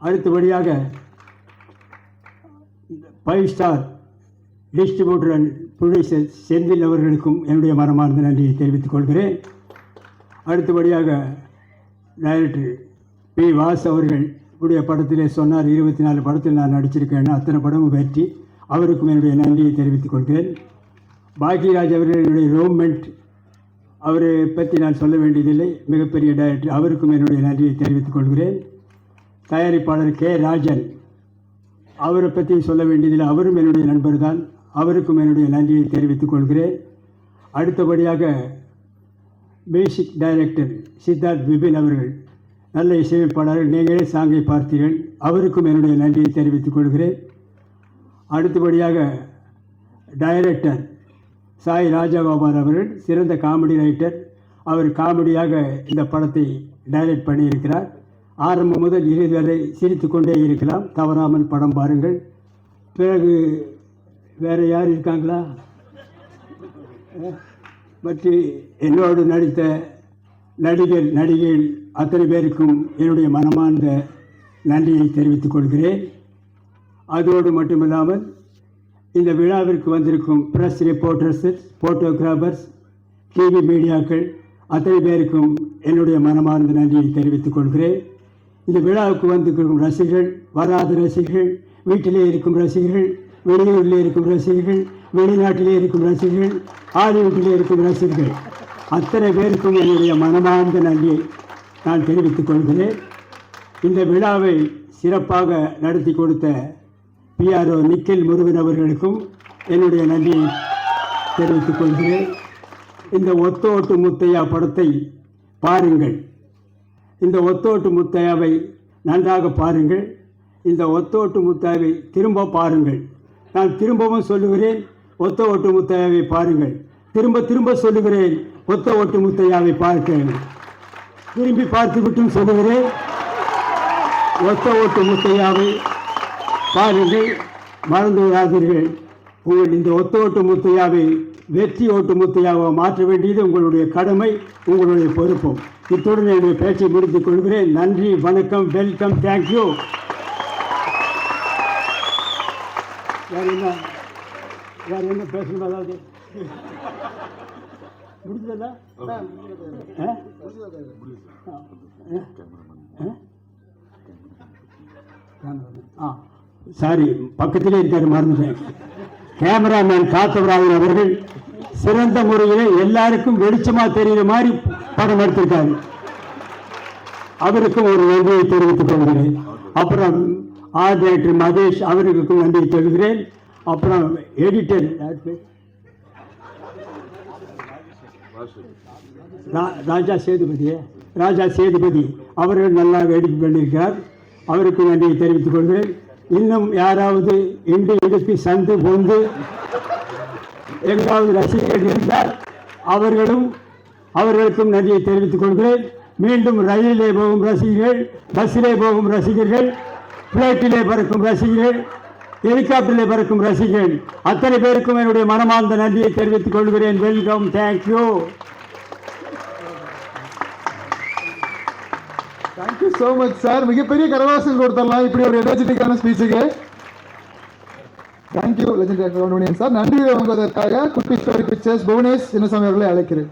அடுத்தபடியாக five star distributor and producer Senthil அவர்களுக்கும் என்னுடைய மனமார்ந்த நன்றியை தெரிவித்துக் கொள்கிறேன். அடுத்தபடியாக டைரக்டர் பி வாஸ் அவர்கள் உடைய படத்திலே சொன்னார் இருபத்தி நாலு படத்தில் நான் நடிச்சிருக்கேன் அத்தனை படமும் வெற்றி. அவருக்கும் என்னுடைய நன்றியை தெரிவித்துக் கொள்கிறேன். பாக்யராஜ் அவர்களுடைய ரோமெண்ட் அவரை பற்றி நான் சொல்ல வேண்டியதில்லை. மிகப்பெரிய டைரக்டர் அவருக்கும் என்னுடைய நன்றியை தெரிவித்துக் கொள்கிறேன். தயாரிப்பாளர் கே. ராஜன். அவரை பற்றி சொல்ல வேண்டியதில்லை அவரும் என்னுடைய நண்பர் தான் அவருக்கும் என்னுடைய நன்றியை தெரிவித்துக் கொள்கிறேன். அடுத்தபடியாக மியூசிக் டைரக்டர் சித்தார்த் விபின் அவர்கள். நல்ல இசையமைப்பாளர்கள் நீங்களே சாங்கை பார்த்தீர்கள். அவருக்கும் என்னுடைய நன்றியை தெரிவித்துக் கொள்கிறேன். அடுத்தபடியாக டைரக்டர் சாய் ராஜகோபால் அவர்கள் சிறந்த காமெடி ரைட்டர் அவர் காமெடியாக இந்த படத்தை டைரக்ட் பண்ணியிருக்கிறார். ஆரம்பம் முதல் இறுதி வரை சிரித்து கொண்டே இருக்கலாம். தவறாமல் படம் பாருங்கள். பிறகு வேறு யார் இருக்காங்களா? பற்றி என்னோடு நடித்த நடிகர் நடிகைகள் அத்தனை பேருக்கும் என்னுடைய மனமார்ந்த நன்றியை தெரிவித்துக் கொள்கிறேன். அதோடு மட்டுமில்லாமல் இந்த விழாவிற்கு வந்திருக்கும் ப்ரெஸ் ரிப்போர்ட்டர்ஸ் ஃபோட்டோகிராஃபர்ஸ் டிவி மீடியாக்கள் அத்தனை பேருக்கும் என்னுடைய மனமார்ந்த நன்றியை தெரிவித்துக் கொள்கிறேன். இந்த விழாவுக்கு வந்திருக்கும் ரசிகர்கள் வராத ரசிகர்கள் வீட்டிலே இருக்கும் ரசிகர்கள் வெளியூரில் இருக்கும் ரசிகர்கள் வெளிநாட்டிலே இருக்கும் ரசிகர்கள் ஹாலிவுட்டிலே இருக்கும் ரசிகர்கள். அத்தனை பேருக்கும் என்னுடைய மனமார்ந்த நன்றியை நான் தெரிவித்துக் கொள்கிறேன். இந்த விழாவை சிறப்பாக நடத்தி கொடுத்த பிஆர்ஓ நிக்கில் முருகன் அவர்களுக்கும் என்னுடைய நன்றியை தெரிவித்துக் கொள்கிறேன். இந்த ஒத்தோட்டு முத்தையா படத்தை பாருங்கள். இந்த ஒத்தோட்டு முத்தையாவை நன்றாக பாருங்கள். இந்த ஒத்தோட்டு முத்தாவை திரும்ப பாருங்கள். நான் திரும்பவும் சொல்லுகிறேன் ஒத்த ஓட்டு முத்தையாவை பாருங்கள். திரும்ப திரும்ப சொல்லுகிறேன் ஒத்த ஓட்டு முத்தையாவை பார்க்கிறேன் திரும்பி பார்த்து விட்டும் சொல்லுகிறேன் ஒத்த ஓட்டு முத்தையாவை பாருங்கள். மறந்து விடாதீர்கள். உங்கள் இந்த ஒத்த ஓட்டு முத்தையாவை வெற்றி ஓட்டு முத்தையாக மாற்ற வேண்டியது உங்களுடைய கடமை உங்களுடைய பொறுப்பும் இத்துடன் என்னுடைய பேச்சை முடித்துக் கொள்கிறேன். நன்றி வணக்கம் வெல்கம் தேங்க்யூ வேறு என்ன வேறு என்ன பேசணும் அதாவது முடிஞ்சதா? ஆ? சாரி பக்கத்திலே இருக்காரு மறந்துட்டேன். கேமராமேன் காத்தவராஜன் அவர்கள் சிறந்த முறையில் எல்லாருக்கும் வெளிச்சமா தெரியுற மாதிரி படம் எடுத்திருக்காரு. அவருக்கும் ஒரு நன்றியை தெரிவித்துக் கொள்கிறேன். அப்புறம் ஆர்ட் டைரக்டர் மகேஷ் அவர்களுக்கும் நன்றி சொல்கிறேன் அப்புறம் எடிட்டர் ரா- ராஜா சேதுபதியே ராஜா சேதுபதி. அவர்கள் நல்லா வேடிக்கை பண்ணியிருக்கிறார் அவருக்கு நன்றியை தெரிவித்துக் கொள்கிறேன். இன்னும் யாராவது இன்று இடுப்பி சந்து பொந்து எங்காவது ரசிகர்கள் இருந்தால் அவர்களும் அவர்களுக்கும் நன்றியை தெரிவித்துக் கொள்கிறேன். மீண்டும் ரயிலிலே போகும் ரசிகர்கள் பஸ்ஸிலே போகும் ரசிகர்கள் பிளேட்டிலே பறக்கும் ரசிகர்கள் ஹெலிகாப்டரிலே பறக்கும் ரசிகர்கள் அத்தனை பேருக்கும் என்னுடைய மனமார்ந்த நன்றியை தெரிவித்துக் கொள்கிறேன். Welcome thank you thank you so much sir மிகப்பெரிய கரவாசல் கொடுத்துடலாம் இப்படி ஒரு எனர்ஜெட்டிக்கான ஸ்பீச்சுக்கு தேங்க்யூ லெஜெண்ட் சார் நன்றி வழங்குவதற்காக குட்டி ஸ்டோரி பிக்சர்ஸ் புவனேஷ் சின்னசாமி அவர்களை அழைக்கிறேன்.